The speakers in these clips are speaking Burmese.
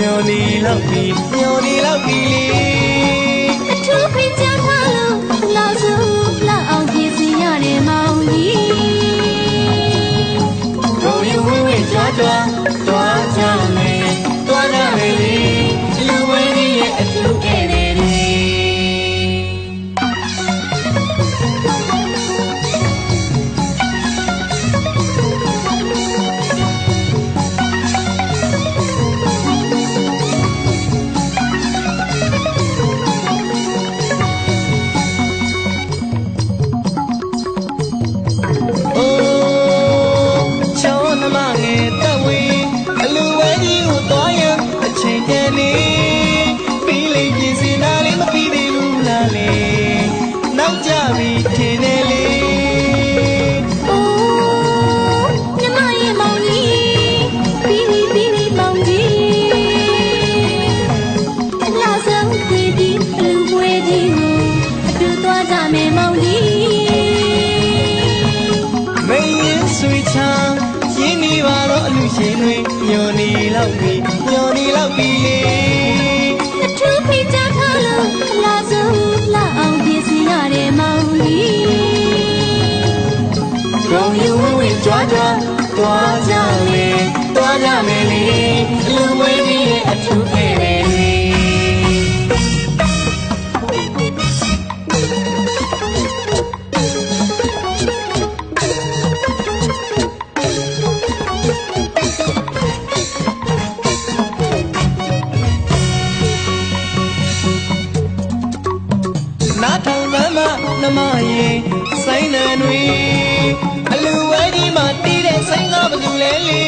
မျော်နေလောက်ပြီမျော်နေလောက်ပြီလေ မရင်ဆိုင်နံတွေအလူဝဲကြီးမှာတီးတဲ့ဆိုင်ကဘာလို့လဲလေ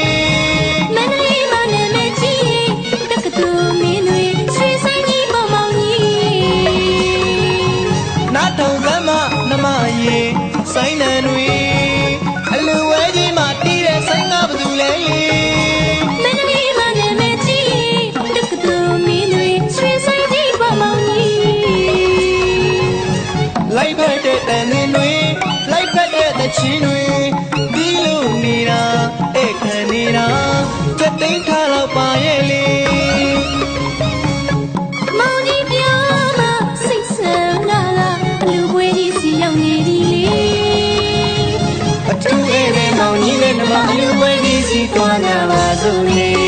မလူဝဲဒီစီတော်နာပါစုံနေ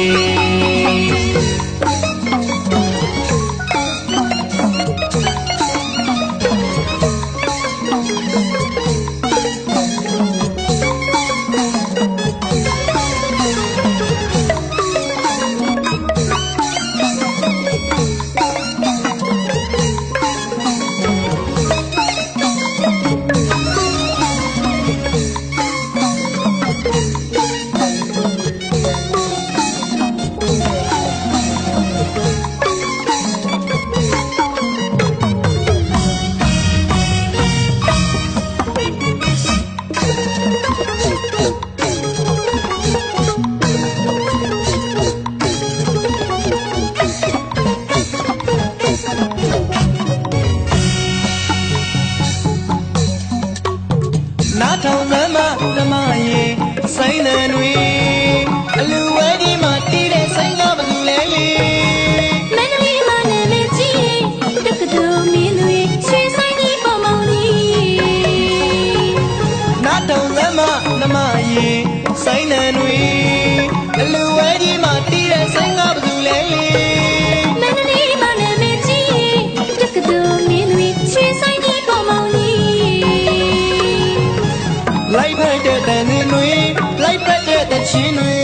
ရှင်တွေ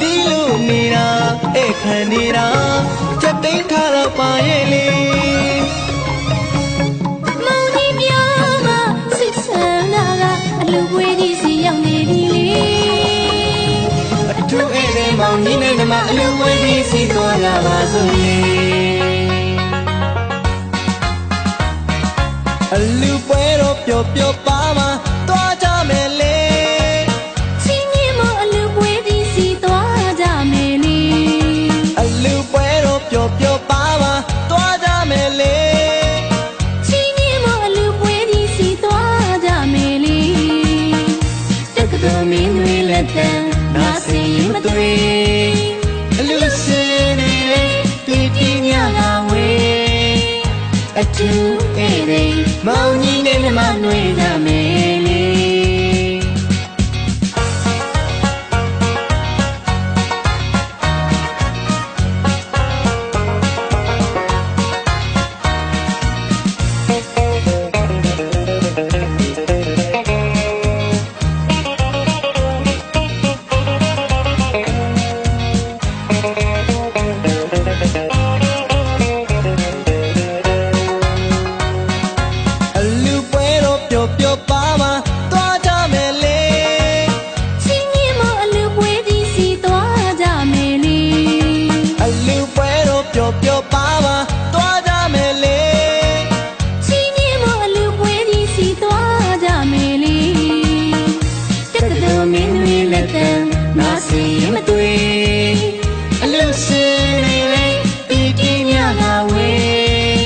တီးလို့နေတာအဲ့ခံနေတာချက်သိမ်းထားတော့ပါရဲ့လေမောင်ကြီးများမစိတ်ဆန္ဒကအလူပွေးကြီးစီရောက်နေပြီလေအထူးအဲ့ဒီမောင်ကြီးနဲ့ညီမအလူပွေးကြီးစီသွားလာပါစို့လေအလူပွေးတော့ပျော်ပျော်ပါပါ န်နာစီမသွေးအလူစင်နေတဲ့ပြပြညလာဝေးအတူအေးမောင်ကြီးနဲ့မနှွေးကြမယ် ပျော်ပျော်ပါမှာသွားကြမယ်လေချင်းကြီးမအလူပွဲကြီးစီသွားကြမယ်လေအလူပွဲတော့ပျော်ပျော်ပါမှာသွားကြမယ်လေချင်းကြီးမအလူပွဲကြီးစီသွားကြမယ်လေတက္ကသိုလ်မင်းတွေလက်တန်းနာစီမတွေ့အလူရှင်နေလေတီတီမြလာဝေး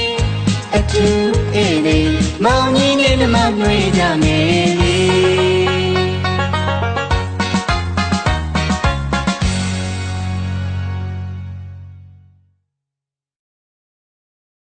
အထူးဧည့်သည် မောင်ကြီးနဲ့နှမနှွေးကြမယ်